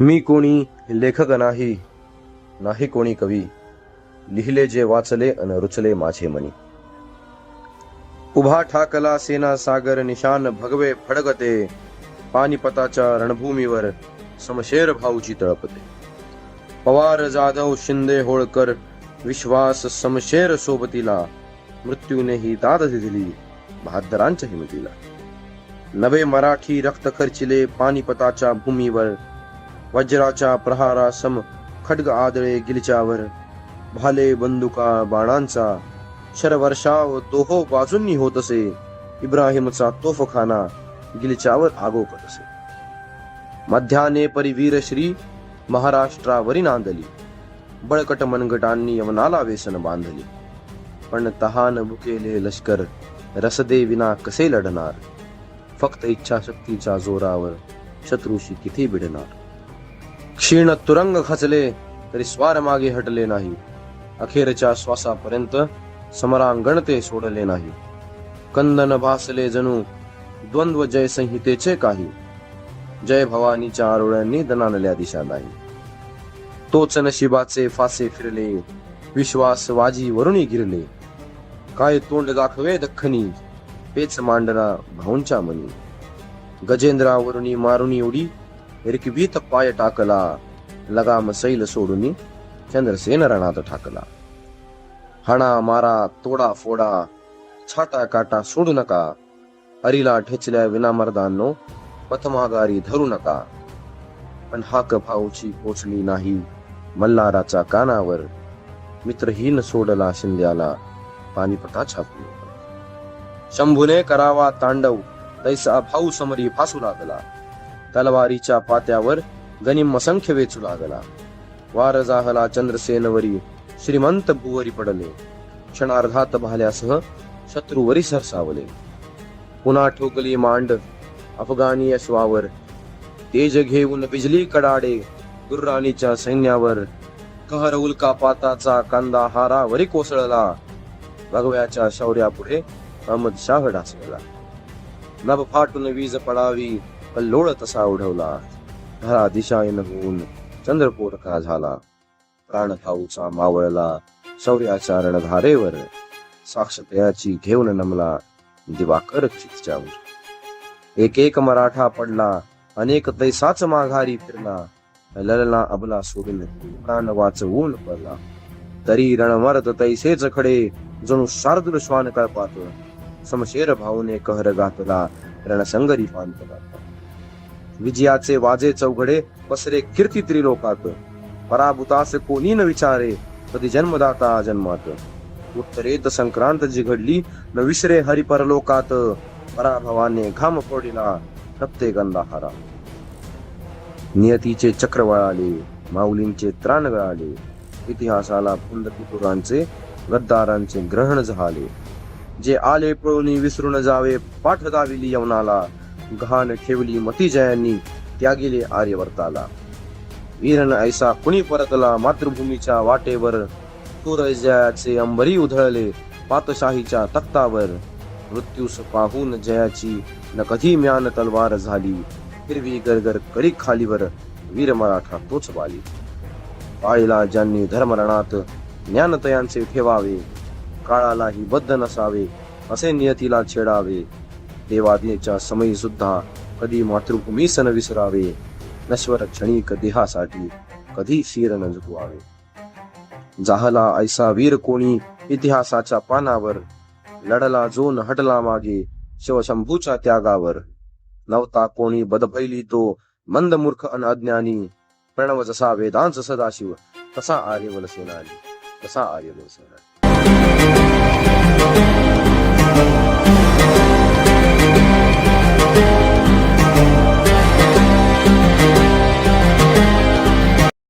मी कोणी लेखक नाही नाही कोणी कवी. लिहिले जे वाचले अन रुचले माझे मनी. उभा ठाकला सेना सागर निशान भगवे फडगते पानिपताच्या रणभूमीवर समशेर भाऊची तळपते. पवार जाधव शिंदे होळकर विश्वास समशेर सोबतीला मृत्यूनेही दाद दिली बहादरांच्या हिमतीला. नवे मराठी रक्त खर्चिले पानिपताच्या भूमीवर वज्राच्या प्रहारासम खड्ग आदळे गिलच्यावर भाले बंदुका बाणांचा शरवर्षाव दोहो बाजूंनी होत असे इब्राहिमचा तोफखाना गिलच्यावर आगोपत असे मध्याने परिवीर श्री महाराष्ट्रावरी नांदली बळकट मनगटांनी यवनाला वेसन बांधली पण तहान भुकेले लष्कर रसदे विना कसे लढणार फक्त इच्छाशक्तीच्या जोरावर शत्रूशी किती भिडणार क्षीण तुरंग खचले तरी स्वार मागे हटले नाही. अखेरच्या श्वासापर्यंत समरांगण ते सोडले नाही. कंदन भासले जणू द्वंद्व जय संहितेचे काही. जय भवानीच्या आरोळ्यांनी दणानल्या दिशा नाही तोच नशिबाचे फासे फिरले. विश्वास वाजी वरुणी गिरले. काय तोंड दाखवे दख्खनी. पेच मांडना भाऊंच्या मनी. गजेंद्रावरुनी मारुणी उडी रिकवीत पाय टाकला लगाम सैल सोडून चंद्रसेन रणात ठाकला हाणा मारा तोडा फोडा छाटा काटा सोडू नका हरीला ठेचल्या विनामर्दांनो पथमागारी धरू नका पण हाक भाऊची पोचली नाही मल्हाराच्या कानावर मित्रहीन सोडला शिंद्याला पानिपताच्या छापली शंभूने करावा तांडव तैसा भाऊ समरी फासू लागला तलवारीच्या पात्यावर गनिम असंख्य वेचू लागला. वार जाहला चंद्रसेनवरी श्रीमंत भुवरी पडले. क्षणार्धात भाल्यासह शत्रूवरी सरसावले. पुन्हा ठोकली मांड अफगाणी अश्वावर. तेज घेऊन बिजली कडाडे दुर्राणीच्या सैन्यावर. कहर उल्का पाताचा कांदा हारावरी कोसळला. भगव्याच्या शौर्यापुढे अहमद शाह ढासळला नभ फाटून वीज पडावी. कल्लोळ तसा उडवला. धरा दिशायन होऊन चंद्रपोटका झाला. प्राणभाऊचा मावळला. शौर्याच्या रणधारेवर साक्षतयाची घेऊन नमला दिवाकर चितच्यावर. एक एक मराठा पडला. अनेक तैसाच माघारी फिरला. ललना अबला सोडून प्राण वाचवून पडला. तरी रणमरत तैसेच खडे जणू शार्दूल श्वान कळपात. समशेर भाऊने कहर गातला रणसंगरी पांतला विजयाचे वाजे चौघडे पसरे कीर्ती त्रिलोकात. पराभूतास कोणी न विचारे कधी जन्मदाता जन्मात. उत्तरेत संक्रांत जी घडली न विसरे हरिपरलोकात पराभवाने घाम फोडिला हप्ते गंधाहारा. नियतीचे चक्र वळाले माऊलींचे त्राण गळाले. इतिहासाला पुंड पितुरांचे गद्दारांचे ग्रहण झाले. जे आले पळून विसरून जावे पाठ दाविली यवनाला. घाण ठेवली मती जयांनी त्यागिले आर्यवर्ताला वीरन ऐसा कुणी परतला मातृभूमीच्या वाटेवर सूरजयाचे अंबरी उधळले पातशाहीच्या तख्तावर मृत्यूस पाहून जयाची न कधी म्यान तलवार झाली हिरवी गरगर करी खालीवर वीर मराठा तोच बाली पाळीला ज्यांनी धर्मरणात ज्ञानतयांचे ठेवावे काळालाही बद्ध नसावे असे नियतीला छेडावे देवादिनेच्या समयी सुद्धा कधी मातृभूमी सन विसरावे? नश्वर क्षणिक देहासाठी कधी शिर न झुकवावे? जाहला ऐसा वीर कोणी इतिहासाच्या पानावर? लढला जो हटला मागे शिवशंभूच्या त्यागावर. नवता कोणी बदभैली तो मंद मूर्ख अन अज्ञानी. प्रणव जसा वेदांत सदाशिव तसा आर्यवल सेनानी तसा आर्यवल सेनानी.